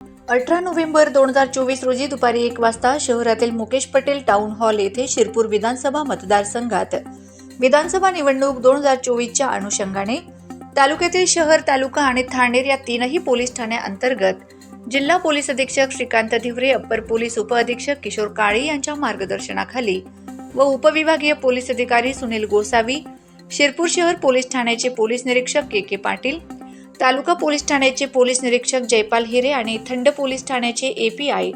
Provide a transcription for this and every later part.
अठरा नोव्हेंबर दोन हजार चोवीस रोजी दुपारी एक वाजता शहरातील मुकेश पटेल टाउन हॉल येथे शिरपूर विधानसभा मतदारसंघात. विधानसभा निवडणूक दोन हजार चोवीसच्या अनुषंगाने तालुक्यातील शहर तालुका आणि थाणेर या तीनही पोलीस ठाण्याअंतर्गत जिल्हा पोलीस अधीक्षक श्रीकांत धिवरे अप्पर पोलीस उपअधीक्षक किशोर काळे यांच्या मार्गदर्शनाखाली व उपविभागीय पोलीस अधिकारी सुनील गोसावी शिरपूर शहर पोलीस ठाण्याचे पोलीस निरीक्षक K K Patil taluka police ठाण्याचे पोलीस निरीक्षक जयपाल हिरे आणि थंड पोलीस ठाण्याचे एपीआय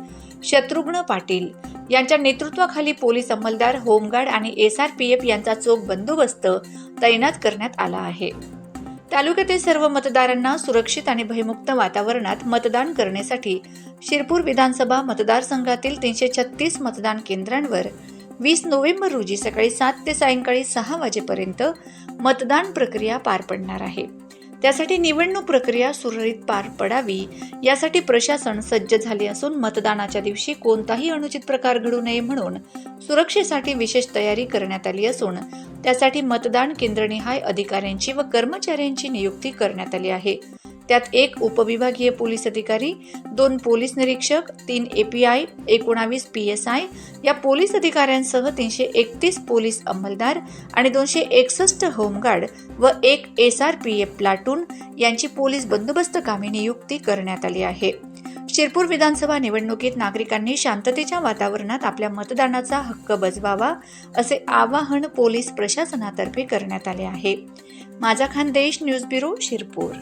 शत्रुघ्न पाटील यांच्या नेतृत्वाखाली पोलीस अंमलदार होमगार्ड आणि एसआरपीएफ यांचा चोख बंदोबस्त तैनात करण्यात आला आहे. तालुक्यातील सर्व मतदारांना सुरक्षित आणि भयमुक्त वातावरणात मतदान करण्यासाठी शिरपूर विधानसभा मतदारसंघातील तीनशे छत्तीस मतदान केंद्रांवर वीस नोव्हेंबर रोजी सकाळी सात ते सायंकाळी सहा वाजेपर्यंत मतदान प्रक्रिया पार पडणार आहे. त्यासाठी निवडणूक प्रक्रिया सुरळीत पार पडावी यासाठी प्रशासन सज्ज झाले असून मतदानाच्या दिवशी कोणताही अनुचित प्रकार घडू नये म्हणून सुरक्षेसाठी विशेष तयारी करण्यात आली असून त्यासाठी मतदान केंद्रनिहाय अधिकाऱ्यांची व कर्मचाऱ्यांची नियुक्ती करण्यात आली आहे. त्यात एक उपविभागीय पोलीस अधिकारी दोन पोलीस निरीक्षक तीन एपीआय एकोणावीस पी एस आय या पोलीस अधिकाऱ्यांसह तीनशे एकतीस पोलीस अंमलदार आणि दोनशे एकसष्ट होमगार्ड व एक S R P F platoon यांची पोलीस बंदोबस्त कामी नियुक्ती करण्यात आली आहे. शिरपूर विधानसभा निवडणुकीत नागरिकांनी शांततेच्या वातावरणात आपल्या मतदानाचा हक्क बजवावा असे आवाहन पोलीस प्रशासनातर्फे करण्यात आले आहे. माझा खानदेश न्यूज ब्युरो शिरपूर.